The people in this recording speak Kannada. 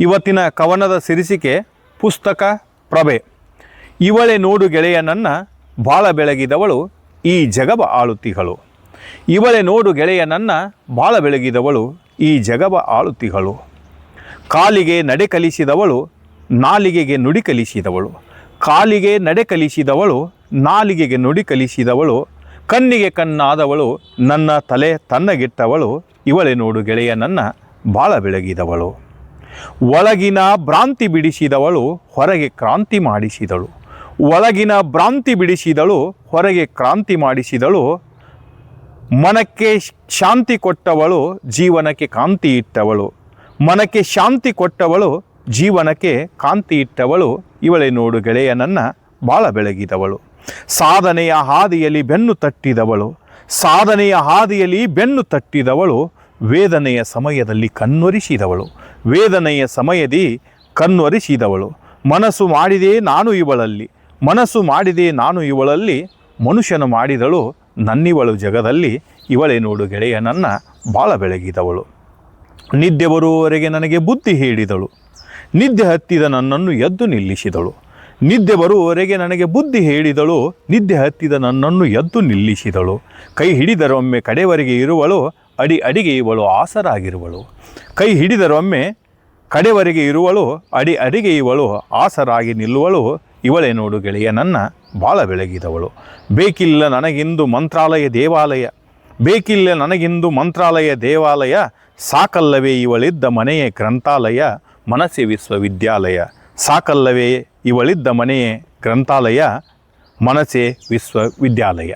ಇವತ್ತಿನ ಕವನದ ಸಿರಿಸಿಕೆ ಪುಸ್ತಕ ಪ್ರಭೆ. ಇವಳೆ ನೋಡು ಗೆಳೆಯನನ್ನ ಬಾಳ ಬೆಳಗಿದವಳು, ಈ ಜಗಬ ಆಳುತಿಗಳು ಇವಳೆ ನೋಡು ಗೆಳೆಯನನ್ನ ಬಾಳ ಬೆಳಗಿದವಳು, ಈ ಜಗಬ ಆಳುತಿಗಳು ಕಾಲಿಗೆ ನಡೆ ಕಲಿಸಿದವಳು, ನಾಲಿಗೆಗೆ ನುಡಿ ಕಲಿಸಿದವಳು. ಕಾಲಿಗೆ ನಡೆ ಕಲಿಸಿದವಳು, ನಾಲಿಗೆಗೆ ನುಡಿ ಕಲಿಸಿದವಳು. ಕಣ್ಣಿಗೆ ಕಣ್ಣಾದವಳು, ನನ್ನ ತಲೆ ತನ್ನಗಿಟ್ಟವಳು. ಇವಳೆ ನೋಡು ಗೆಳೆಯನನ್ನ ಬಾಳ ಬೆಳಗಿದವಳು. ಒಳಗಿನ ಭ್ರಾಂತಿ ಬಿಡಿಸಿದವಳು ಹೊರಗೆ ಕ್ರಾಂತಿ ಮಾಡಿಸಿದಳು. ಒಳಗಿನ ಭ್ರಾಂತಿ ಬಿಡಿಸಿದಳು ಹೊರಗೆ ಕ್ರಾಂತಿ ಮಾಡಿಸಿದಳು. ಮನಕ್ಕೆ ಶಾಂತಿ ಕೊಟ್ಟವಳು ಜೀವನಕ್ಕೆ ಕಾಂತಿ ಇಟ್ಟವಳು. ಮನಕ್ಕೆ ಶಾಂತಿ ಕೊಟ್ಟವಳು ಜೀವನಕ್ಕೆ ಕಾಂತಿ ಇಟ್ಟವಳು. ಇವಳೆ ನೋಡು ಗೆಳೆಯನನ್ನು ಬಾಳ ಬೆಳಗಿದವಳು. ಸಾಧನೆಯ ಹಾದಿಯಲ್ಲಿ ಬೆನ್ನು ತಟ್ಟಿದವಳು. ಸಾಧನೆಯ ಹಾದಿಯಲ್ಲಿ ಬೆನ್ನು ತಟ್ಟಿದವಳು. ವೇದನೆಯ ಸಮಯದಲ್ಲಿ ಕಣ್ಣೊರಿಸಿದವಳು ವೇದನೆಯ ಸಮಯದಿ ಕಣ್ಣೊರಿಸಿದವಳು ಮನಸ್ಸು ಮಾಡಿದೆ ನಾನು ಇವಳಲ್ಲಿ. ಮನಸ್ಸು ಮಾಡಿದೆ ನಾನು ಇವಳಲ್ಲಿ. ಮನುಷ್ಯನು ಮಾಡಿದಳು ನನ್ನಿವಳು ಜಗದಲ್ಲಿ. ಇವಳೇ ನೋಡು ಗೆಳೆಯನನ್ನ ಬಾಳ ಬೆಳಗಿದವಳು. ನಿದ್ದೆ ಬರುವವರೆಗೆ ನನಗೆ ಬುದ್ಧಿ ಹೇಳಿದಳು. ನಿದ್ದೆ ಹತ್ತಿದ ನನ್ನನ್ನು ಎದ್ದು ನಿಲ್ಲಿಸಿದಳು. ನಿದ್ದೆ ಬರುವವರೆಗೆ ನನಗೆ ಬುದ್ಧಿ ಹೇಳಿದಳು. ನಿದ್ದೆ ಹತ್ತಿದ ನನ್ನನ್ನು ಎದ್ದು ನಿಲ್ಲಿಸಿದಳು. ಕೈ ಹಿಡಿದರೊಮ್ಮೆ ಕಡೆವರೆಗೆ ಇರುವಳು. ಅಡಿ ಅಡಿಗೆ ಇವಳು ಆಸರಾಗಿರುವಳು. ಕೈ ಹಿಡಿದರೊಮ್ಮೆ ಕಡೆವರೆಗೆ ಇರುವಳು, ಅಡಿ ಅಡಿಗೆ ಇವಳು ಆಸರಾಗಿ ನಿಲ್ಲುವಳು. ಇವಳೇ ನೋಡು ಗೆಳೆಯ, ನನ್ನ ಬಾಳ ಬೆಳಗಿದವಳು. ಬೇಕಿಲ್ಲ ನನಗಿಂದು ಮಂತ್ರಾಲಯ ದೇವಾಲಯ. ಬೇಕಿಲ್ಲ ನನಗಿಂದು ಮಂತ್ರಾಲಯ ದೇವಾಲಯ. ಸಾಕಲ್ಲವೇ ಇವಳಿದ್ದ ಮನೆಯೇ ಗ್ರಂಥಾಲಯ, ಮನಸ್ಸೆ ವಿಶ್ವವಿದ್ಯಾಲಯ. ಸಾಕಲ್ಲವೇ ಇವಳಿದ್ದ ಮನೆಯೇ ಗ್ರಂಥಾಲಯ, ಮನಸ್ಸೆ ವಿಶ್ವವಿದ್ಯಾಲಯ.